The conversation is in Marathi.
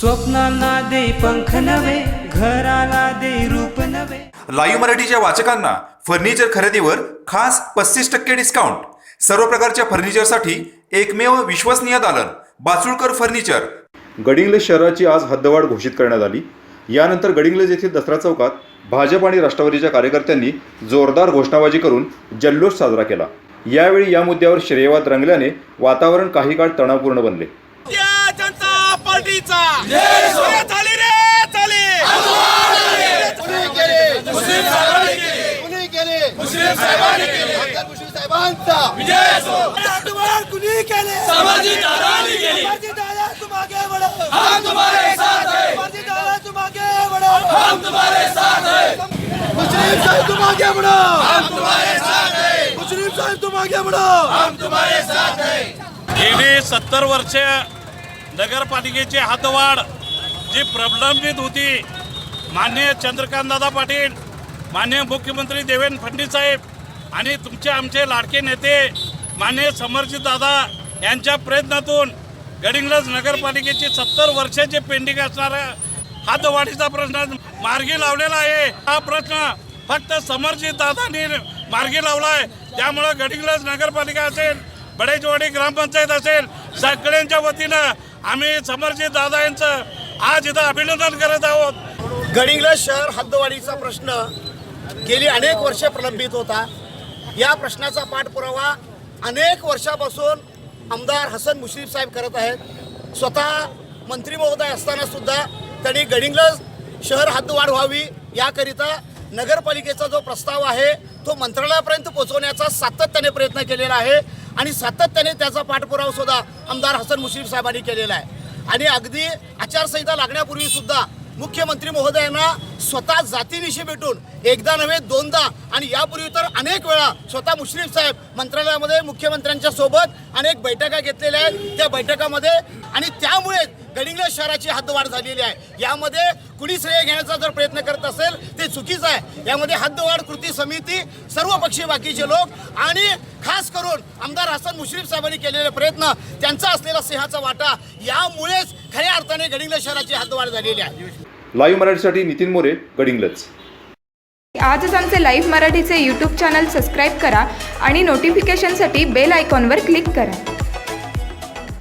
स्वप्नांना दे पंख नवे घराला दे रूप नवे लाईव्ह मराठीच्या वाचकांना फर्निचर खरेदीवर खास पस्तीस टक्के डिस्काउंट सर्व प्रकारच्या फर्निचरसाठी एकमेव विश्वसनीय दालन बाचुळकर फर्निचर गडिंग्लज शहराची आज हद्दवाढ घोषित करण्यात आली. यानंतर गडिंग्लज येथील दसरा चौकात भाजप आणि राष्ट्रवादीच्या कार्यकर्त्यांनी जोरदार घोषणाबाजी करून जल्लोष साजरा केला. यावेळी या मुद्द्यावर श्रेयवाद रंगल्याने वातावरण काही काळ तणावपूर्ण बनले. जय झाली रे झाली मुस्लिम साहेबांनी केले. कुणी केले? मुस्लिम साहेबांनी केले. डॉक्टर मुश्रीफ साहेबांचा. पाठोपाठ कुणी केले? समाजी दादानी केली. समाजी दादा तुम आगे बढ़ो हम तुम्हारे साथ हैं. समाजी दादा तुम आगे बढ़ो हम तुम्हारे साथ हैं. मुस्लिम साहेब तुम आगे बढ़ो हम तुम्हारे साथ हैं. मुस्लिम साहेब तुम आगे बढ़ो हम तुम्हारे साथ हैं. गेली सत्तर वर्षे नगरपालिकेची हातवाढ जी प्रलंबित होती माननीय चंद्रकांतदादा पाटील माननीय मुख्यमंत्री देवेंद्र फडणवीस साहेब आणि तुमचे आमचे लाडके नेते माननीय समरजीतदादा यांच्या प्रयत्नातून गडिंग्लज नगरपालिकेची सत्तर वर्षाची पेंडिंग असणारा हातवाढीचा प्रश्न मार्गी लावलेला आहे. हा प्रश्न फक्त समरजित दादांनी मार्गी लावला आहे त्यामुळं गडिंग्लज नगरपालिका असेल बडेजवाडी ग्रामपंचायत असेल सगळ्यांच्या वतीनं आम्ही समरजित दादा यांचं आज इथं अभिनंदन करत आहोत. गडिंगला शहर हद्दवाढीचा प्रश्न गेली अनेक वर्षे प्रलंबित होता. या प्रश्नाचा पाठपुरावा अनेक वर्षापासून आमदार हसन मुश्रीफ साहेब करत आहेत. स्वतः मंत्री महोदय असताना सुद्धा त्यांनी गडिंगला शहर हद्दवाढ व्हावी याकरिता नगरपालिकेचा जो प्रस्ताव आहे तो मंत्रालयापर्यंत पोहोचवण्याचा सातत्याने प्रयत्न केलेला आहे. आणि सातत्याने त्याचा पाठपुरावा सुद्धा आमदार हसन मुश्रीफ साहेबांनी केलेला आहे. आणि अगदी आचारसंहिता लागण्यापूर्वी सुद्धा मुख्यमंत्री महोदयांना स्वतः जातीनिशी भेटून एकदा नव्हे दोनदा आणि यापूर्वी तर अनेक वेळा स्वतः मुश्रीफ साहेब मंत्रालयामध्ये मुख्यमंत्र्यांच्या सोबत अनेक बैठका घेतलेल्या आहेत. त्या बैठकामध्ये आणि त्यामुळे गडिंग्लज शहराची हद्दवाढ झालेली आहे. यामध्ये कुणी श्रेय घेण्याचा जर प्रयत्न करत असेल ते चुकीचं आहे. यामध्ये हद्दवाढ कृती समिती सर्व पक्षीय बाकीचे लोक आणि खास करून आमदार हसन मुश्रीफ साहेबांनी केलेले प्रयत्न त्यांचा असलेला सिंहाचा वाटा यामुळेच खऱ्या अर्थाने गडिंग्लज शहराची हद्दवाढ झालेली आहे. लाईव्ह मराठीसाठी नितीन मोरे गडिंग्लज. आजच आमचे लाईव्ह मराठीचे यूट्यूब चॅनल सबस्क्राईब करा आणि नोटिफिकेशनसाठी बेल आयकॉनवर क्लिक करा.